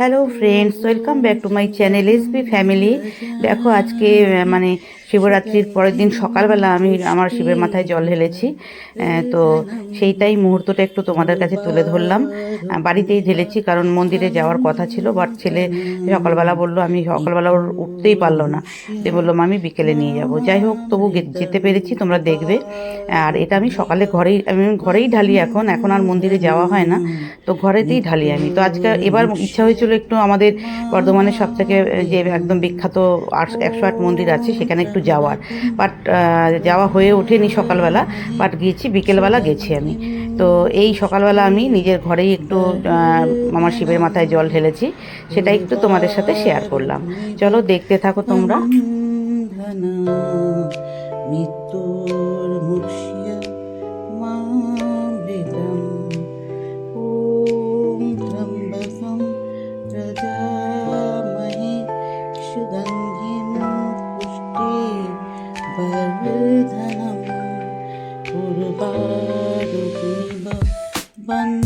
Hello friends welcome back to my channel S B family দেখো, আজকে মানে শিবরাত্রির পরের দিন সকালবেলা আমি আমার শিবের মাথায় জল ঢেলেছি। তো সেইটাই মুহূর্তটা একটু তোমাদের কাছে তুলে ধরলাম। বাড়িতেই ঢেলেছি কারণ মন্দিরে যাওয়ার কথা ছিল বাট ছেলে সকালবেলা বলল, আমি সকালবেলা ওর উঠতেই পারল না। তো বলল আমি বিকেলে নিয়ে যাব। যাই হোক, তবু যেতে পেরেছি, তোমরা দেখবে। আর এটা আমি সকালে ঘরেই, আমি ঘরেই ঢালি এখন। এখন আর মন্দিরে যাওয়া হয় না। তো ঘরেতেই ঢালি আমি। তো আজকে এবার ইচ্ছা হয়েছিল একটু আমাদের বর্ধমানের সব থেকে যে একদম বিখ্যাত আট, একশো আট মন্দির আছে, সেখানে একটু যাওয়ার। বাট যাওয়া হয়ে ওঠেনি সকালবেলা, বাট গিয়েছি, বিকেলবেলা গেছি আমি। তো এই সকালবেলা আমি নিজের ঘরেই একটু আমার শিবের মাথায় জল ঢেলেছি, সেটা একটু তোমাদের সাথে শেয়ার করলাম। চলো দেখতে থাকো তোমরা। বন্ধনা kurban, kurban.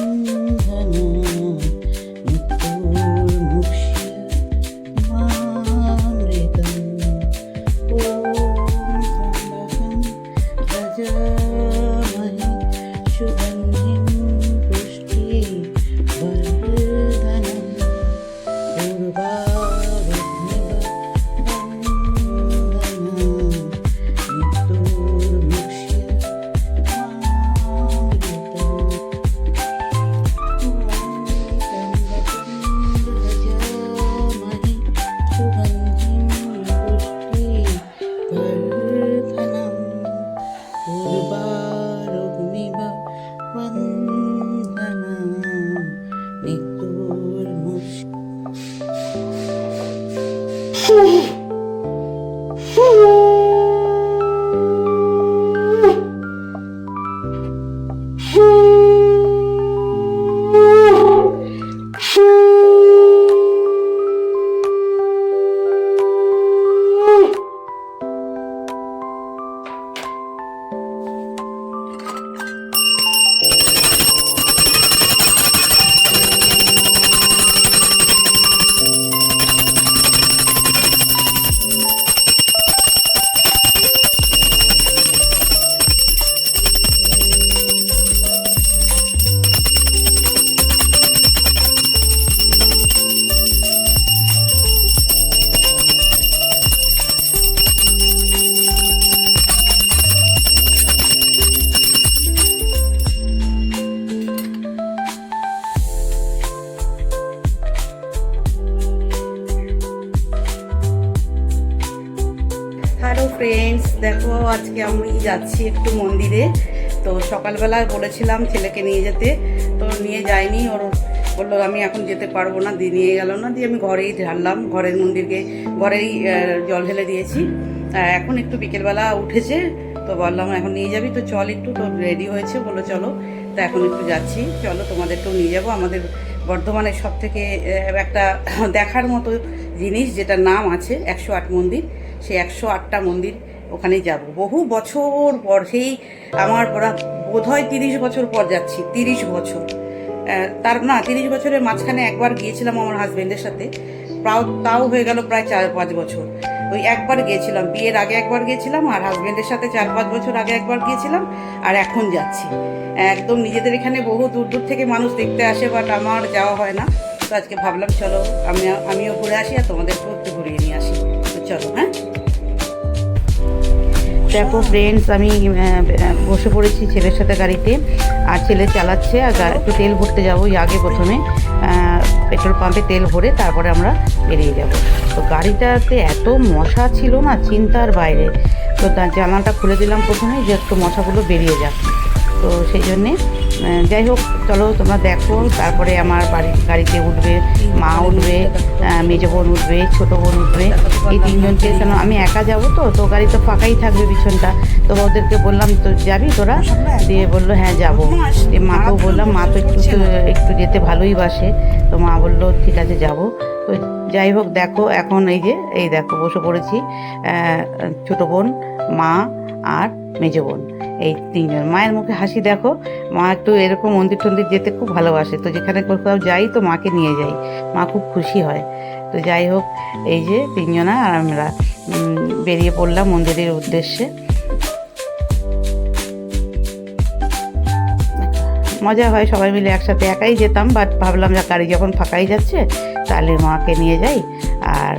Hello friends দেখো আজকে আমি যাচ্ছি একটু মন্দিরে। তো সকালবেলা বলেছিলাম ছেলেকে নিয়ে যেতে, তো নিয়ে যায়নি। ওর বলল, আমি এখন যেতে পারব না। দিয়ে নিয়ে গেল না, দিয়ে আমি ঘরেই ঢাললাম, ঘরের মন্দিরকে, ঘরেই জল ঢেলে দিয়েছি। এখন একটু বিকেলবেলা উঠেছে, তো বললাম, এখন নিয়ে যাবি? তো চল একটু, তো রেডি হয়েছে বলো চলো। তো এখন একটু যাচ্ছি, চলো, তোমাদেরকেও নিয়ে যাব। আমাদের বর্ধমানের সব থেকে একটা দেখার মতো জিনিস, যেটার নাম আছে একশো আট মন্দির। সেই একশো আটটা মন্দির ওখানে যাব। বহু বছর পর সেই আমার বোধ হয় তিরিশ বছর পর যাচ্ছি, তিরিশ বছর। তার না, তিরিশ বছরের মাঝখানে একবার গিয়েছিলাম আমার হাজবেন্ডের সাথে তাও হয়ে গেল প্রায় চার পাঁচ বছর। ওই একবার গিয়েছিলাম, বিয়ের আগে একবার গিয়েছিলাম আর হাজবেন্ডের সাথে চার পাঁচ বছর আগে একবার গিয়েছিলাম আর এখন যাচ্ছি। একদম নিজেদের এখানে বহু দূর দূর থেকে মানুষ দেখতে আসে বাট আমার যাওয়া হয় না। তো আজকে ভাবলাম, চলো আমি আমিও ঘুরে আসি আর তোমাদেরকেও একটু ঘুরিয়ে নিয়ে দেখো ফ্রেন্ডস আমি বসে পড়েছি ছেলের সাথে গাড়িতে। আর ছেলে চালাচ্ছে, আর একটু তেল ভরতে যাব আগে প্রথমে। পেট্রোল পাম্পে তেল ভরে তারপরে আমরা বেরিয়ে যাব। তো গাড়িটাতে এত মশা ছিল না, চিন্তার বাইরে। তো তার জানালাটা খুলে দিলাম প্রথমে যে একটু মশাগুলো বেরিয়ে যাক। তো সেই জন্যে যাই হোক, চলো তোমরা দেখো, তারপরে আমার বাড়ির গাড়িতে উঠবে, মা উঠবে মেজো বোন উঠবে, ছোটো বোন উঠবে। এই তিনজনকে কেন? আমি একা যাব তো তো গাড়ি তো ফাঁকাই থাকবে পিছনটা। তো ওদেরকে বললাম, তো যাবি তোরা? দিয়ে বলল হ্যাঁ যাব। দিয়ে মাকেও বললাম, মা তো একটু একটু যেতে ভালোই বাসে। তো মা বলল, ঠিক আছে, যাব। তো যাই হোক, দেখো এখন এই যে, এই দেখো, বসে পড়েছি ছোটো বোন, মা আর মেজো বোন। এই তিনজন। মায়ের মুখে হাসি দেখো। মা একটু এরকম মন্দির টন্দির যেতে খুব ভালোবাসে। তো যেখানে কোথাও যাই তো মাকে নিয়ে যাই। মা খুব খুশি হয়। তো যাই হোক, এই যে তিনজনা আর আমরা বেরিয়ে পড়লাম মন্দিরের উদ্দেশ্যে। মজা হয়, সবাই মিলে একসাথে একাই যেতাম। বাট ভাবলাম যে গাড়ি যখন ফাঁকাই যাচ্ছে, তাহলে মাকে নিয়ে যাই। আর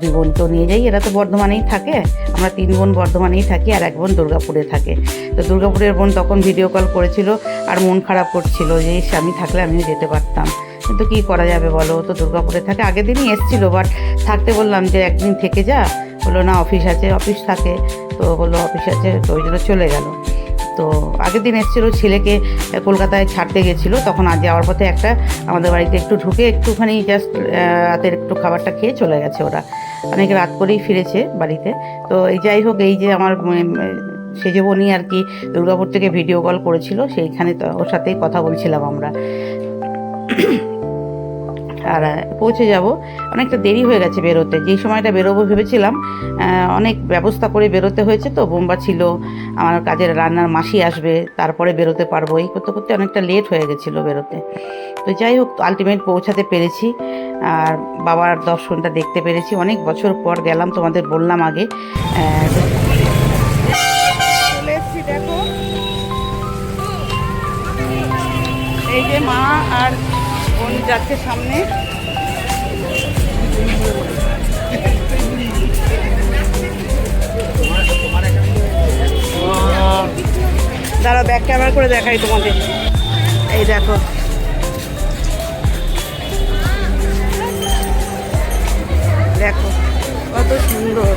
দুই বোন তো নিয়ে যাই এরা তো বর্ধমানেই থাকে। আমরা তিন বোন বর্ধমানেই থাকি আর এক বোন দুর্গাপুরে থাকে। তো দুর্গাপুরের বোন তখন ভিডিও কল করেছিল আর মন খারাপ করছিল যে ইস, আমি থাকলে আমিও যেতে পারতাম। কিন্তু কি করা যাবে বলো? তো দুর্গাপুরে থাকে। আগের দিনই এসছিল বাট থাকতে বললাম যে একদিন থেকে যা। বলল না অফিস আছে। অফিস থাকে। তো বলল অফিস আছে। তো ওই জন্য চলে গেল। তো আগের দিন এসেছিল ছেলেকে কলকাতায় ছাড়তে গেছিল, তখন আজ যাওয়ার পথে একটা আমাদের বাড়িতে একটু ঢুকে একটুখানি জাস্ট রাতের একটু খাবারটা খেয়ে চলে গেছে ওরা। অনেক রাত করেই ফিরেছে বাড়িতে। তো এই যাই হোক, এই যে আমার সেজবনি আর কি দুর্গাপুর থেকে ভিডিও কল করেছিল, সেইখানে তো ওর সাথেই কথা বলছিলাম আমরা। আর পৌঁছে যাব। অনেকটা দেরি হয়ে গেছে বেরোতে। যেই সময়টা বেরোবো ভেবেছিলাম অনেক ব্যবস্থা করে বেরোতে হয়েছে তো, বোম্বা ছিল, আমার কাজের রান্নার মাসি আসবে, তারপরে বেরোতে পারব। এই করতে করতে অনেকটা লেট হয়ে গেছিল বেরোতে। তো যাই হোক আলটিমেট পৌঁছাতে পেরেছি। আর বাবার দর্শনটা দেখতে পেরেছি। অনেক বছর পর গেলাম, তোমাদের বললাম আগে। দেখো। এই যে মা আর বোন যাচ্ছে সামনে। দাঁড়া ব্যাক ক্যামেরা করে দেখাই তোমাদের এই দেখো। দেখো কত সুন্দর।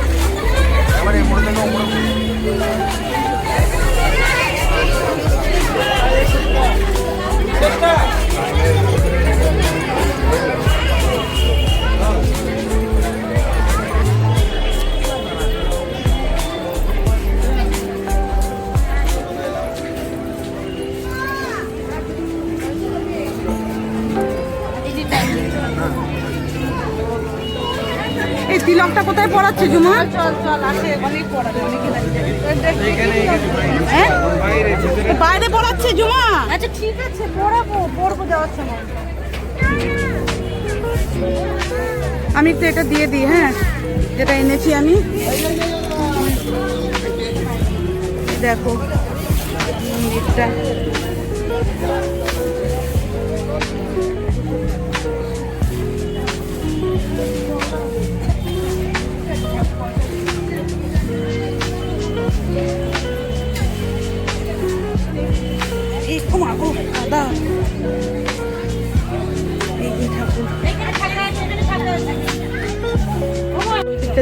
তিলকটা কোথায় পড়াচ্ছে জুমা? হ্যাঁ? এ বাইরে পড়াচ্ছে জুমা? আচ্ছা ঠিক আছে পড়াবো পড়ব যাওয়ার সময়। আমি একটু এটা দিয়ে দিই হ্যাঁ? যেটা এনেছি আমি। দেখো মন্দিরটা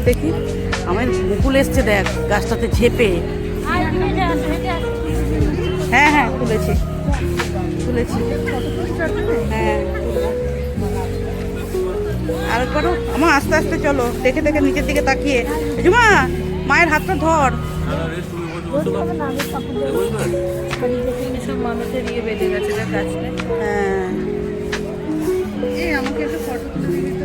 দেখি, আমার মুকুল এসছে দেখ, গাছটাতে ঝেপে। হ্যাঁ হ্যাঁ তুলেছি। তুলেছি। হ্যাঁ আর করো আমার আস্তে আস্তে চলো। দেখে দেখে নিচের দিকে তাকিয়ে। জুমা মায়ের হাতটা ধর। সব মানুষের ইয়ে বেঁধে গেছে গাছটা হ্যাঁ আমাকে একটু ফটো তুলে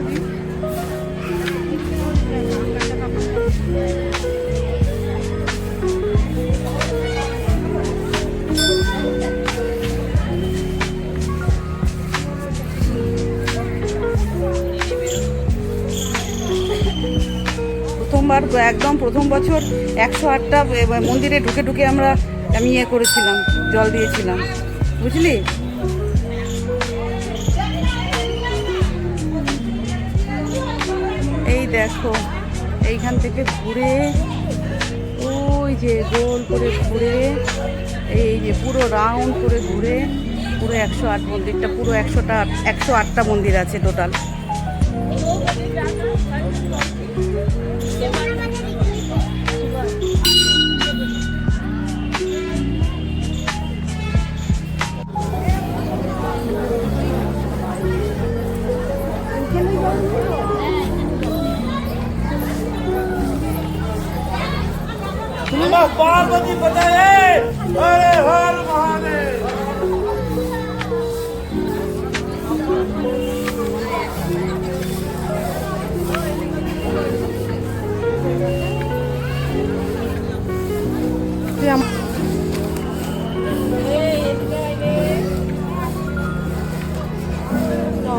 প্রথমবার একদম প্রথম বছর একশো আটটা মন্দিরে ঢুকে ঢুকে আমরা, আমি ইয়ে করেছিলাম, জল দিয়েছিলাম। বুঝলি? এই দেখো, এইখান থেকে ঘুরে, ওই যে গোল করে ঘুরে, এই যে পুরো রাউন্ড করে ঘুরে, পুরো একশো আট মন্দিরটা, পুরো একশোটা, একশো আটটা মন্দির আছে টোটাল। पार्वती पताये हरे हर महादेव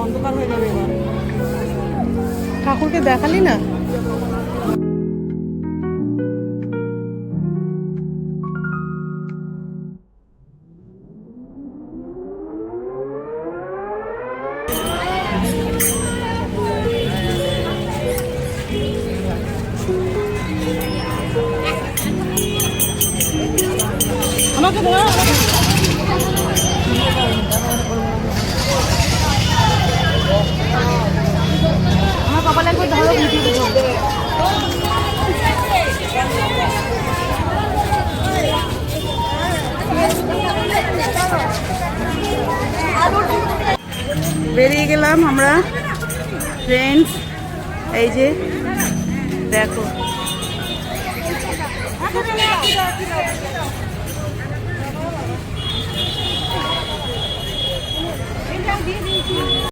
অন্ধকার হয়ে যাবে এবার ঠাকুরকে দেখালি না আমাকে আমার কপালে একবার ধরো বেরিয়ে গেলাম আমরা। ফ্রেন্ডস এই যে দেখো।